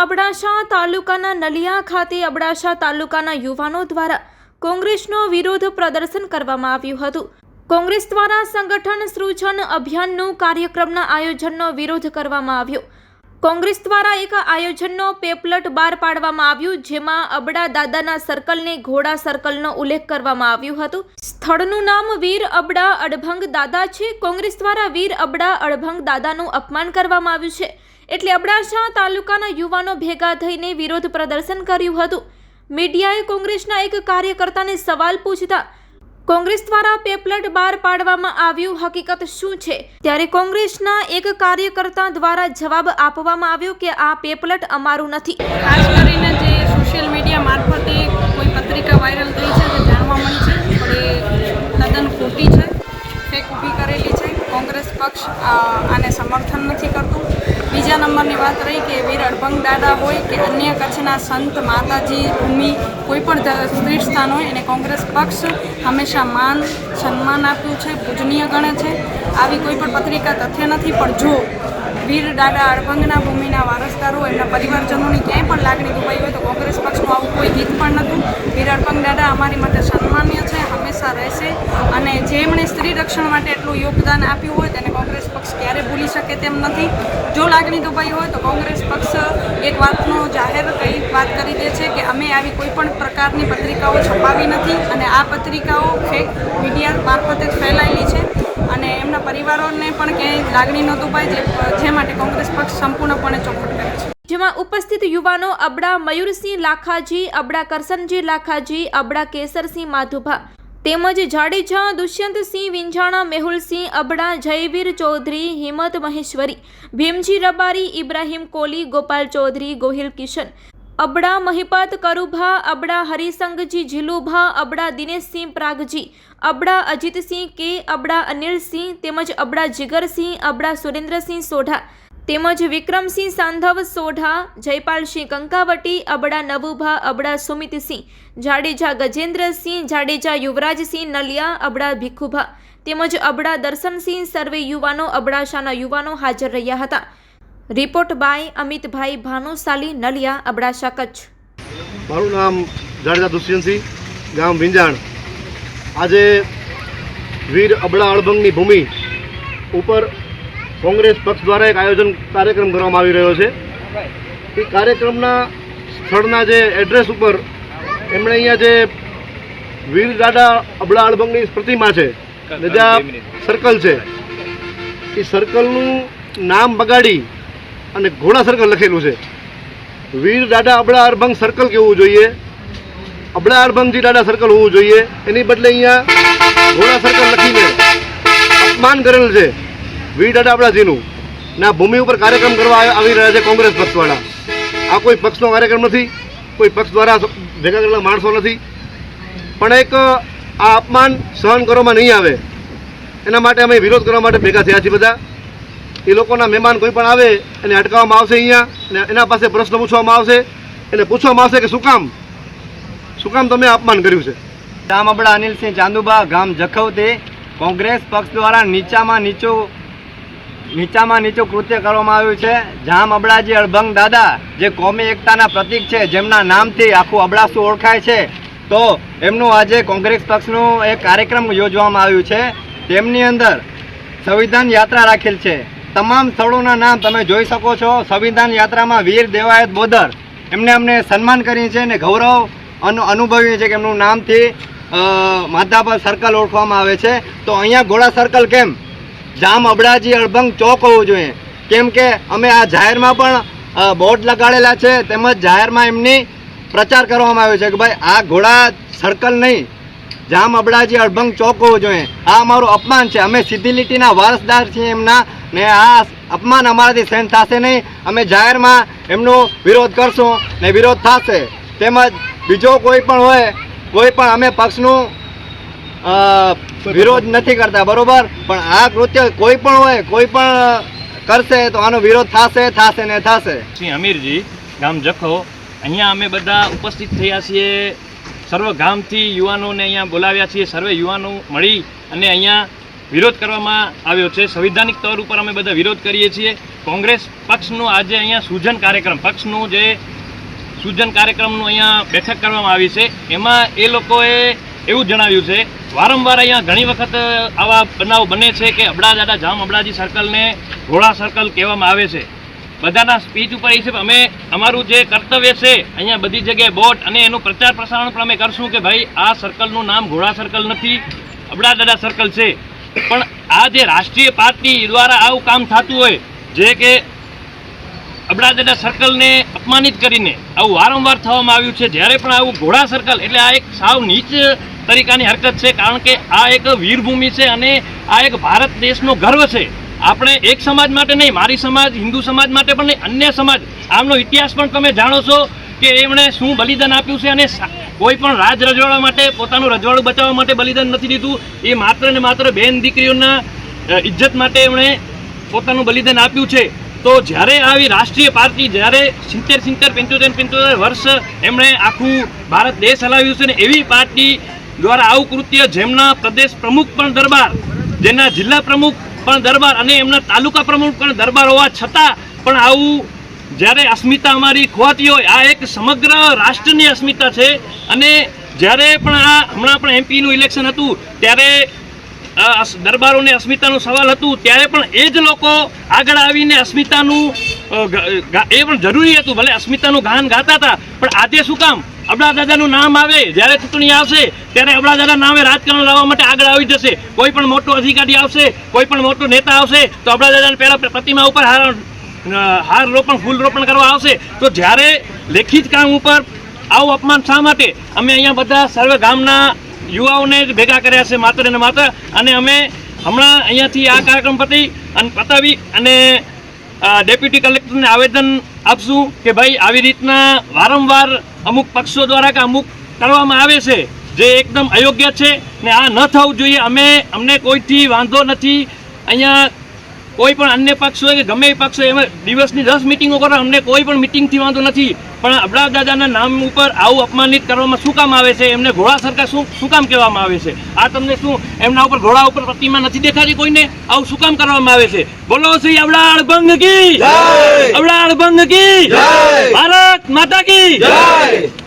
અબડાસા તાલુકાના નલિયા ખાતે અબડાસા તાલુકાના યુવાનો દ્વારા કોંગ્રેસનો વિરોધ પ્રદર્શન કરવામાં આવ્યું હતું. કોંગ્રેસ દ્વારા સંગઠન સૃજન અભિયાનનું કાર્યક્રમના આયોજનનો વિરોધ કરવામાં આવ્યો. કોંગ્રેસ દ્વારા એક આયોજનનો પેપલટ બહાર પાડવામાં આવ્યું, જેમાં અબડા દાદાના સર્કલને ઘોડા સર્કલનો ઉલ્લેખ કરવામાં આવ્યું હતું. સ્થળનું નામ વીર અબડા અડભંગ દાદા છે. કોંગ્રેસ દ્વારા વીર અબડા અડભંગ દાદાનું અપમાન કરવામાં આવ્યું છે. એટલે અબડાસા તાલુકાના યુવાનો ભેગા થઈને વિરોધ પ્રદર્શન કર્યું હતું. મીડિયાએ કોંગ્રેસના એક કાર્યકર્તાને સવાલ પૂછતા કોંગ્રેસ દ્વારા પેપલેટ બહાર પાડવામાં આવ્યું હકીકત શું છે? ત્યારે કોંગ્રેસના એક કાર્યકર્તા દ્વારા જવાબ આપવામાં આવ્યો કે આ પેપલેટ અમારું નથી. ખાસ કરીને જે સોશિયલ મીડિયા મારફતે કોઈ પત્રિકા વાયરલ થઈ છે તે જાણવા મળી છે. પણ એ તદ્દન ખોટી છે. ફેક ઊભી કરેલી છે. કોંગ્રેસ પક્ષ આને સમર્થન નથી કરતું. બીજા નંબરની વાત રહી કે વીર અડભંગ દાદા હોય કે અન્ય કચ્છના સંત, માતાજી, ભૂમિ, કોઈ પણ ધ- સ્થાન હોય, એને કોંગ્રેસ પક્ષ હંમેશા માન, સન્માન આપ્યું છે, પૂજનીય ગણે છે. આવી કોઈ પણ પત્રિકા તથ્ય નથી, પણ જો વીર દાદા અડભંગના ભૂમિના વારસદારો, એમના પરિવારજનોની ક્યાંય પણ લાગણી દુભાઈ હોય તો કોંગ્રેસ પક્ષનું આવું કોઈ ગીત પણ નહોતું. વીર અડભંગ દાદા અમારી માટે સન્માન્ય છે, હંમેશા રહેશે. અને જેમણે સ્ત્રી રક્ષણ માટે એટલું યોગદાન આપ્યું હોય, તેને કોંગ્રેસ પક્ષ ક્યારે ભૂલી શકે તેમ નથી. જો લાગણી દુભાઈ હોય તો કોંગ્રેસ પક્ષ એક વાતનો જાહેર કઈ વાત કરી દે છે કે અમે આવી કોઈ પણ પ્રકારની પત્રિકાઓ છપાવી નથી અને આ પત્રિકાઓ ફેક મીડિયા મારફતે જ ફેલાયેલી છે. અને એમના પરિવારોને પણ ક્યાંય લાગણી ન દુભાય જે માટે કોંગ્રેસ પક્ષ સંપૂર્ણપણે ચોખવટ કરે છે. જેમાં ઉપસ્થિત યુવાનો અબડા મયુરસિંહ લાખાજી, અબડા કરસનજી લાખાજી, અબડા કેસરસિંહ માધુભા તેમજ જાડેજા દુષ્યંતસિંહ વિંજાણા, મેહુલસિંહ અબડા, જયવીર ચૌધરી, હિંમત મહેશ્વરી, ભીમજી રબારી, ઇબ્રાહિમ કોલી ગોપાલ ચૌધરી, ગોહિલ કિશન અબડા મહિપત કરુભા, અબડા હરિસંગજી ઝીલુભા, અબડા દિનેશસિંહ પ્રાગજી, અબડા અજીતસિંહ કે, અબડા અનિલસિંહ તેમજ અબડા જીગરસિંહ, અબડા સુરેન્દ્રસિંહ સોઢા તેમજ વિક્રમસિંહ સાંધવ સોઢા, જયપાલસિંહ કંકાવટી, અબડા નવુભા, અબડા સુમિતસિંહ, જાડેજા ગજેન્દ્રસિંહ, જાડેજા યુવરાજસિંહ નલિયા, અબડા ભીખુભા તેમજ અબડા દર્શનસિંહ સર્વે યુવાનો અબડાસાના યુવાનો હાજર રહ્યા હતા. Report by Amitbhai Bhanushali Naliya Abdasa Kutch. મારું નામ જાડેજા દુષ્યંતસિંહ ગામ વિંજાણ. આજે વીર અબળા અળભંગની ભૂમિ ઉપર કોંગ્રેસ પક્ષ દ્વારા એક આયોજન કાર્યક્રમ કરવામાં આવી રહ્યો છે. એ કાર્યક્રમના સ્થળના જે એડ્રેસ ઉપર એમણે અહીંયા જે વીર દાદા અબળા અળભંગની પ્રતિમા છે ને જ્યાં સર્કલ છે. એ સર્કલનું નામ બગાડી અને ઘોડા સર્કલ લખેલું છે. વીર દાદા અબડા અરભંગ સર્કલ કેવું જોઈએ? અબડા અરભંગજી દાદા સર્કલ હોવું જોઈએ. એની બદલે અહીંયા ઘોડા સર્કલ લખીને અપમાન કરેલું છે. વીર દાદા અબડાજીનું ના ભૂમિ ઉપર કાર્યક્રમ કરવા આવી- રહ્યા છે કોંગ્રેસ પક્ષવાળા. આ કોઈ પક્ષનો કાર્યક્રમ નથી. કોઈ પક્ષ દ્વારા ભેગા કરેલા માણસો નથી. પણ એક આ અપમાન સહન કરવામાં નહીં આવે. એના માટે અમે વિરોધ કરવા માટે ભેગા થયા છીએ બધા. એ લોકોના મહેમાન કોઈ પણ આવે એને અટકાવવામાં આવશે અહીંયા અને એના પાસે પ્રશ્ન પૂછવામાં આવશે, એને પૂછવામાં આવશે કે શું કામ? શું કામ તમે અપમાન કર્યું છે? ગામ અબડા અનિલસિંહ ચાંદુબા, ગામ જખૌતે કોંગ્રેસ પક્ષ દ્વારા નીચામાં નીચું નીચામાં નીચું કૃત્ય કરવામાં આવ્યું છે. જામ અબડાજી અળભંગ દાદા, જે કોમી એકતાના પ્રતીક છે, જેમના નામથી આખું અબડાસું ઓળખાય છે. તો એમનું આજે કોંગ્રેસ પક્ષનું એક કાર્યક્રમ યોજવામાં આવ્યું છે. તેમની અંદર સંવિધાન યાત્રા રાખેલ છે. તમામ સ્થળોના નામ તમે જોઈ શકો છો. સંવિધાન યાત્રામાં વીર દેવાયત બોદર. એમને અમને સન્માન કરી છે અને ગૌરવ અનુ અનુભવ્યું છે કે એમનું નામથી માધાપર સર્કલ ઓળખવામાં આવે છે. તો અહીંયા ઘોડા સર્કલ કેમ? જામ અબડાજી અળભંગ ચોક હોવું જોઈએ. કેમ કે અમે આ જાહેરમાં પણ બોર્ડ લગાડેલા છે. તેમજ જાહેરમાં એમની પ્રચાર કરવામાં આવ્યો છે કે ભાઈ આ ઘોડા સર્કલ નહીં. જામ અબડાજી અળભંગ ચોક હોવું જોઈએ. આ અમારું અપમાન છે. અમે સીધી લીટીના વારસદાર છીએ એમના ને આ અપમાન અમારાથી સહન થશે નહીં. અમે જાહેરમાં એમનો વિરોધ કરશું ને વિરોધ થશે. તેમજ બીજો કોઈ પણ હોય કોઈ પણ અમે પક્ષનું વિરોધ નથી કરતા બરોબર? પણ આ કૃત્ય કોઈ પણ હોય કોઈ પણ કરશે તો આનો વિરોધ થશે થશે ને થશે. શ્રી અમીરજી ગામ જખો અહીંયા અમે બધા ઉપસ્થિત થયા છીએ. સર્વ ગામથી યુવાનોને અહીંયા બોલાવ્યા છીએ. સર્વે યુવાનો મળી અને અહીંયા વિરોધ કરવામાં આવ્યો છે. સંવિધાનિક તર ઉપર અમે બધા વિરોધ કરીએ છીએ. કોંગ્રેસ પક્ષનું આજે અહીંયા સૂજન કાર્યક્રમ, પક્ષનું જે સૂજન કાર્યક્રમનું અહીંયા બેઠક કરવામાં આવી છે. એમાં એ લોકોએ એવું જણાવ્યું છે, વારંવાર અહીંયા ઘણી વખત આવા બનાવ બને છે કે અબડા દાદા જામ અબડાજી સર્કલને ઘોડા સર્કલ કહેવામાં આવે છે. બધાના સ્પીચ ઉપર એ છે, અમે અમારું જે કર્તવ્ય છે, અહીંયા બધી જગ્યાએ બોટ અને એનું પ્રચાર પ્રસારણ પણ અમે કરશું કે ભાઈ આ સર્કલનું નામ ઘોડા સર્કલ નથી અબડા દાદા સર્કલ છે. પણ આ જે રાષ્ટ્રીય પાર્ટી દ્વારા આવું કામ થતું હોય, જે કે અબડા દાદા સર્કલને અપમાનિત કરીને આવું વારંવાર થવામાં આવ્યું છે, જ્યારે પણ આવું ઘોડા સર્કલ, એટલે આ એક સાવ નીચ તરીકાની હરકત છે, કારણ કે આ એક વીરભૂમિ છે અને આ એક ભારત દેશનો ગર્વ છે. આપણે એક સમાજ માટે નહીં, મારી સમાજ, હિન્દુ સમાજ માટે પણ નહીં, અન્ય સમાજ. આમનો ઇતિહાસ પણ તમે જાણો છો કે એમણે શું બલિદાન આપ્યું છે અને કોઈ પણ રાજ રજવાડા માટે, પોતાનું રજવાડું બચાવવા માટે બલિદાન નથી દીધું. એ માત્ર ને માત્ર બેન દીકરીઓના ઇજ્જત માટે એમણે પોતાનું બલિદાન આપ્યું છે. તો જ્યારે આવી રાષ્ટ્રીય પાર્ટી, જ્યારે સિત્તેર સિત્તેર, પંચોતેર પંચોતેર વર્ષ એમણે આખું ભારત દેશ હલાવ્યું છે ને એવી પાર્ટી દ્વારા આવું કૃત્ય જેમના પ્રદેશ પ્રમુખ પણ દરબાર, જેના જિલ્લા પ્રમુખ પણ દરબાર અને એમના તાલુકા પ્રમુખ પણ દરબાર હોવા છતાં પણ આવું જ્યારે અસ્મિતા અમારી ખોવાતી હોય, આ એક સમગ્ર રાષ્ટ્રની અસ્મિતા છે. અને જ્યારે પણ આ હમણાં પણ એમપીનું ઇલેક્શન હતું, ત્યારે દરબારોને અસ્મિતાનું સવાલ હતું, ત્યારે પણ એ જ લોકો આગળ આવીને અસ્મિતાનું એ પણ જરૂરી હતું, ભલે અસ્મિતાનું ગાન ગાતા હતા, પણ આજે શું કામ? અબડા દાદાનું નામ આવે, જ્યારે ચૂંટણી આવશે, ત્યારે અબડા દાદા નામે રાજકારણ લાવવા માટે આગળ આવી જશે. કોઈ પણ મોટો અધિકારી આવશે, કોઈ પણ મોટો નેતા આવશે, તો અબડા દાદાને પહેલાં પ્રતિમા ઉપર હાર હાર રોપણ, ફૂલ રોપણ કરવા આવશે, તો જ્યારે લેખિત કામ ઉપર આવું અપમાન શા માટે? અમે અહીંયા બધા સર્વે ગામના યુવાઓને જ ભેગા કર્યા છે, માત્ર ને માત્ર. અને અમે હમણાં અહીંયાથી આ કાર્યક્રમ પતી અને પતાવી અને ડેપ્યુટી કલેક્ટરને આવેદન આપશું કે ભાઈ, આવી રીતના વારંવાર અમુક પક્ષો દ્વારા કે અમુક કરવામાં આવે છે, જે એકદમ અયોગ્ય છે ને આ ન થવું જોઈએ. અમે, અમને કોઈથી વાંધો નથી. અહીંયા કોઈ પણ અન્ય પક્ષ હોય કે ગમે એ પક્ષ હોય એમાં દિવસની દસ મિટિંગો કરો અમને કોઈ પણ મિટિંગથી વાંધો નથી. પણ અબડા દાદાના નામ ઉપર આવું અપમાનિત કરવામાં શું કામ આવે છે? એમને ઘોડા સરકાર શું શું કામ કહેવામાં આવે છે? આ તમને શું એમના ઉપર ઘોડા ઉપર પ્રતિમા નથી દેખાતી કોઈને? આવું શું કામ કરવામાં આવે છે? બોલો શ્રી અબડાળ ભંગ કી! અબડાળ ભંગ કી! ભારત માતા કી!